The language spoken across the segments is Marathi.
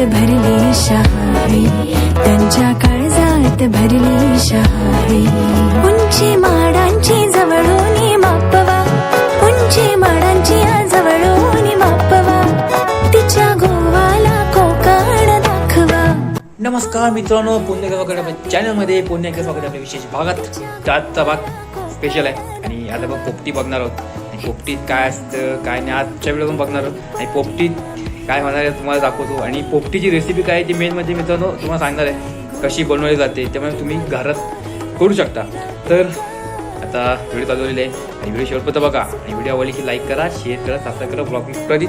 काळजात भरली शहारी त्यांच्या काळजात भरली शहारी उंची माडांची जवळून मापवा. उंची माडांची जवळून मापवा. तिच्या गोवाला कोकण दाखवा. नमस्कार मित्रांनो पुण्यकर वगैरे चॅनलमध्ये पुण्यकर वगैरे आपल्या विशेष भागात. त्याचा भाग स्पेशल आहे. आणि आता आपण पोपटी बघणार आहोत. पोपटीत काय असतं काय नाही आजच्या वेळेला पण बघणार आहोत. आणि पोपटीत काय होणार आहे तुम्हाला दाखवतो. आणि पोपटीची रेसिपी काय ती मेन म्हणजे मित्रांनो तुम्हाला सांगणार आहे. कशी बनवली जाते त्यामुळे तुम्ही घरात करू शकता. तर आता व्हिडिओ चालवलेले आहे. आणि व्हिडिओ शेवटपर्यंत बघा. आणि व्हिडिओ आवडली की लाईक करा शेअर करा सबस्क्राईब करा ब्लॉगिंग करीत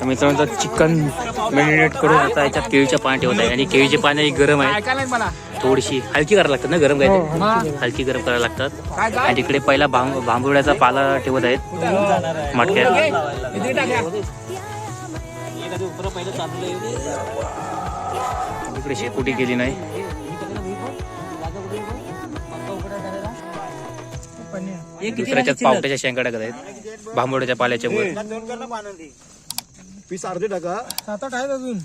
तर मित्रांनो चिकन मॅरिनेट करून आता याच्यात केळीच्या पाणी ठेवत आहे. आणि केळीचे पाणी ही गरम आहे. ऐकायला मला. थोडीशी हलकी करायला लागतात ना गरम काय ते? हलकी गरम करायला लागतात. आणि तिकडे पहिला भांब भांबुड्याचा पाला ठेवत आहेत. मटक्यात. तिकडे शेकोटी केली नाही. दुसऱ्याच्यात पावट्याच्या शेंगा टाकत आहेत. भांबुड्याच्या पाल्याच्या वर. पीस अर्धे टाका. सात आठ आहेत अजून.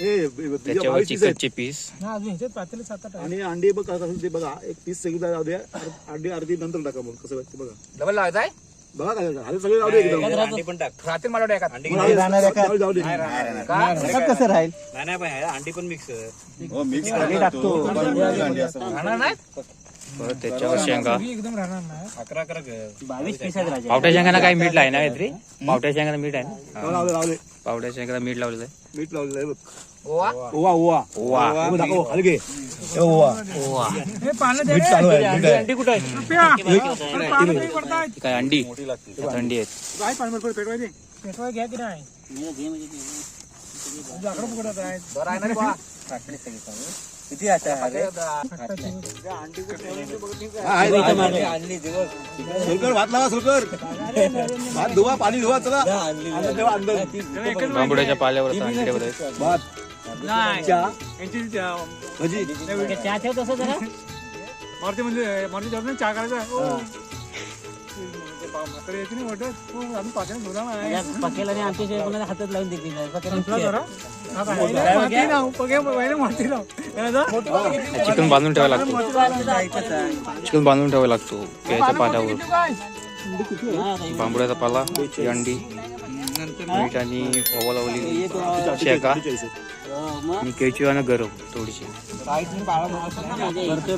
ए ब- ब- तुझ्या त्याच्यावर बावीस piece आहेत. चिकनचे पीस. हा अजून ह्याच्यात पातेले सात आठ आहेत. आणि अंडी बघ कसं ते बघा. एक पीस सगळी द्या. अंडी अर्धी नंतर टाका मग. कसं वाटतं बघा. डबल लावायचा आहे? बघा काय झालं सगळे जाऊ दे एकदम. रात्री मला एका जाऊ दे, जाऊ दे कसं राहील? राहणार नाही? परत त्याच्यावर शेंगा. एकदम राहणार नाही बावीस पीस आहेत राजा. पावट्या शेंगाना काय मीठ आहे ना काहीतरी पावट्या शेंगाला मीठ आहे ना? लाव, लावले लावले पावट्या शेंगाला मीठ लावलेलं आहे. मीठ लावलेलं आहे बघ. ओवा. ओवा ओवा. दाखव ओवा. हे पानं दे. चालू आहे. कुठं आहे. काय अंडी? अंडी आहेत. काय पाणी पडतं, पेटवाय दे. पेटवाय घ्या की नाही? लाकडं फुगडत आहेत. बरं आहे ना रे बा? किती आता. हा. सुलकर भात लावा सुलकर भात धुवा पाणी धुवा चला भांबुड्याच्या पाल्यावर भात नाही. चहा. भजी चहा ठेव तसं जरा मारुती म्हणजे मारुती जॉब चहा करायचा हो. हो. पकेल आणि आमच्या हातात लावून देते चिकन बांधून ठेवायला लागतो. चिकन बांधून ठेवायला लागतो. केळीच्या पाल्यावर? बांबुड्याचा पाला अंडी मीठ आणि ओवा लावली शेका आणि केळीची वाणं गरम थोडीशी. करतोय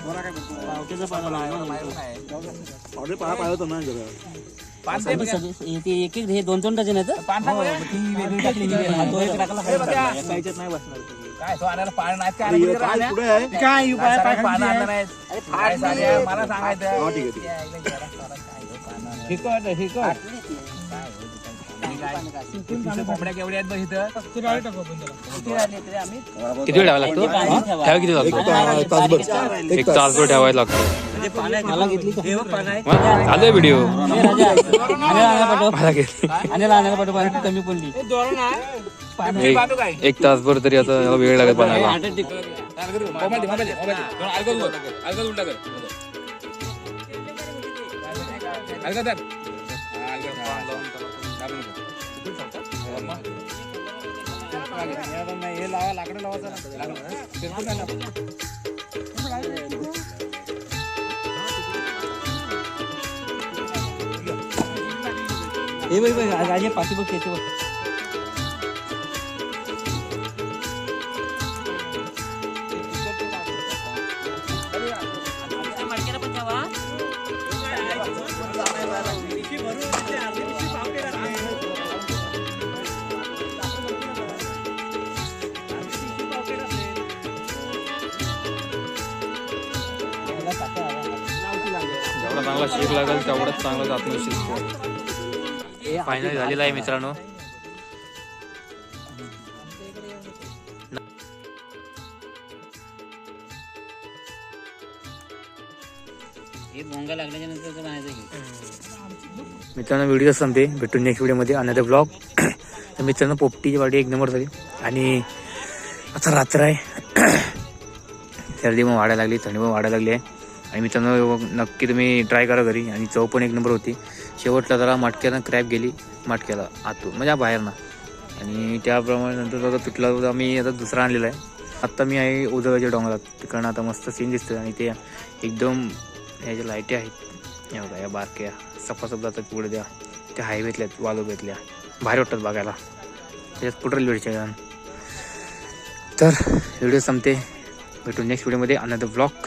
पावट्याचं पाला पाहा पाहिजे होतं ना. एक एक हे दोन दोन डझन. हा, तो हे नाही बसणार काय तो आणायला पाणी नाहीत काय आणायला काय? कुठे आहे? आणलं साल्या, मला सांगायचं. ठीक आहे ठीक आहे. कोंबड्या केवढ्या आहेत बघ इथं? किती वेळ ठेवायला लागतो? ठेवा किती लागतो? एक तासभर. ठेवायला लागतो. मला घेतली का? मग आलोय व्हिडिओ ए, राजा आणायला आणायला पाठव. मला घेतली. कमी पडली. एक- एक तासभर तरी आता याला वेळ लागत बनायला अलगद अलगद हे लावा लाकडं लावा हे बघ बघ आज पाठी बघ त्याचे बघ. चांगला शेक लागेल तेवढाच चांगला जात शिजतो फायनल झालेला आहे मित्रांनो. मित्रांनो व्हिडिओ संपते. भेटू नेक्स्ट व्हिडिओमध्ये अनदर ब्लॉग तर मित्रांनो पोपटीची वाडी एक नंबर झाली. आणि आता रात्र आहे. सर्दी पण वाढायला लागली थंडी पण वाढायला लागली आहे. आणि मित्रांनो नक्की तुम्ही ट्राय करा घरी. आणि चव पण एक नंबर होती. शेवटला जरा मटक्यानं क्रॅप गेली मटक्याला आतून म्हणजे बाहेर ना आणि त्याप्रमाणे नंतर जरा तुटला तर मी आता दुसरा आणलेला आहे. आत्ता मी आहे उजव्याच्या डोंगरात. तिकडनं आता मस्त सीन दिसतं आणि ते एकदम ह्या ज्या लाईटी आहेत. या बघा या बारक्या सफासफ जातात पुढे द्या त्या हायवेतल्या आहेत, वालोबेतल्या भारी वाटतात बघायला. त्याच्यात कुठं वेळच्या जाण तर व्हिडिओ संपते. भेटू नेक्स्ट व्हिडिओमध्ये अनदर ब्लॉक